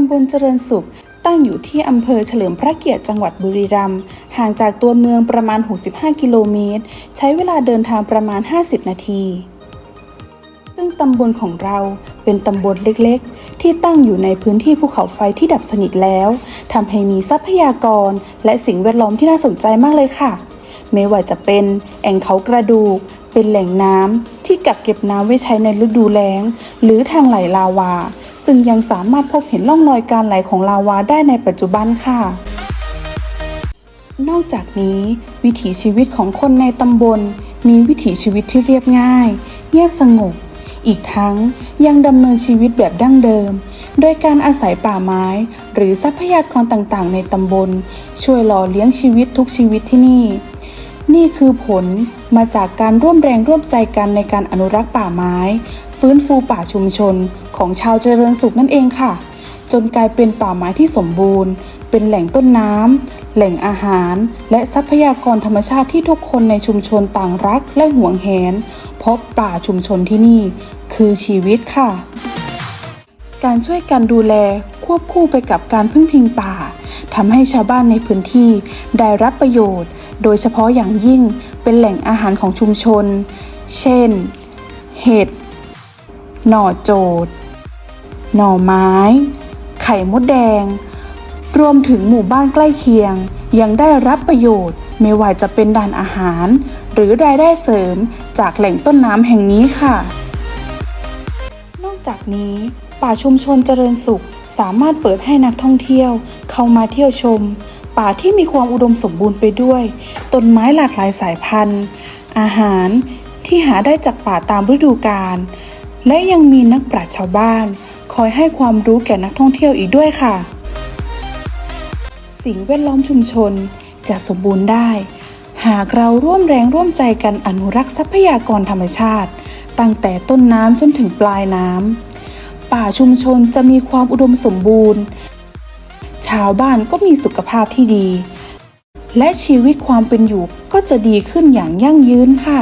ำบลเจริญสุข ตั้งอยู่ที่อำเภอเฉลิมพระเกียรติจังหวัดบุรีรัมย์ห่างจากตัวเมืองประมาณ 65 กิโลเมตร ใช้เวลาเดินทางประมาณ 50 นาที ซึ่งตำบลของเราเป็นตำบลเล็กๆ ที่ตั้งอยู่ในพื้นที่ภูเขาไฟที่ดับสนิทแล้วทำให้มีทรัพยากร และสิ่งแวดล้อมที่น่าสนใจมากเลยค่ะ ไม่ว่าจะเป็นแอ่งเขากระดูก เป็นแหล่งน้ำที่กักเก็บน้ำไว้ใช้ในฤดูแล้ง หรือทางไหลลาวา ซึ่งยังสามารถพบเห็นร่องรอยการไหลของลาวาได้ในปัจจุบันค่ะ นอกจากนี้ วิถีชีวิตของคนในตำบล มีวิถีชีวิตที่เรียบง่าย เงียบสงบ อีกทั้งยังดำเนินชีวิตแบบดั้งเดิม โดยการอาศัยป่าไม้ หรือทรัพยากรต่างๆ ในตำบล ช่วยหล่อเลี้ยงชีวิตทุกชีวิตที่นี่ นี่คือผลมาจากการร่วมแรงร่วมใจกันในการอนุรักษ์ป่าไม้ ฟื้นฟูป่าชุมชนของชาวเจริญสุขนั่นเองค่ะ จนกลายเป็นป่าไม้ที่สมบูรณ์ เป็นแหล่งต้นน้ำแหล่งอาหาร และทรัพยากรธรรมชาติที่ทุกคนในชุมชนต่างรักและหวงแหน เพราะป่าชุมชนที่นี่ คือชีวิตค่ะ การช่วยกันดูแลควบคู่ไปกับการพึ่งพิงป่าทำให้ชาวบ้านในพื้นที่ได้รับประโยชน์ โดยเฉพาะอย่างยิ่งเป็นแหล่งอาหารของชุมชน เช่น เห็ด หน่อโจด หน่อไม้ ไข่มดแดง รวมถึงหมู่บ้านใกล้เคียง ยังได้รับประโยชน์ไม่ว่าจะเป็นด้านอาหาร หรือรายได้เสริมจากแหล่งต้นน้ำแห่งนี้ค่ะ นอกจากนี้ ป่าชุมชนเจริญสุขสามารถเปิดให้นักท่องเที่ยวเข้ามาเที่ยวชม ป่าที่มีความอุดมสมบูรณ์ไปด้วย ต้นไม้หลากหลายสายพันธุ์ อาหารที่หาได้จากป่าตามฤดูกาล และยังมีนักปราชญ์ชาวบ้าน คอยให้ความรู้แก่นักท่องเที่ยวอีกด้วยค่ะ สิ่งแวดล้อมชุมชนจะสมบูรณ์ได้ หากเราร่วมแรงร่วมใจกันอนุรักษ์ทรัพยากรธรรมชาติ ตั้งแต่ต้นน้ำจนถึงปลายน้ำป่าชุมชนจะมีความอุดมสมบูรณ์าวบ้านก็มีสุขภาพที่ดี และชีวิตความเป็นอยู่ก็จะดีขึ้นอย่างยั่งยืนค่ะ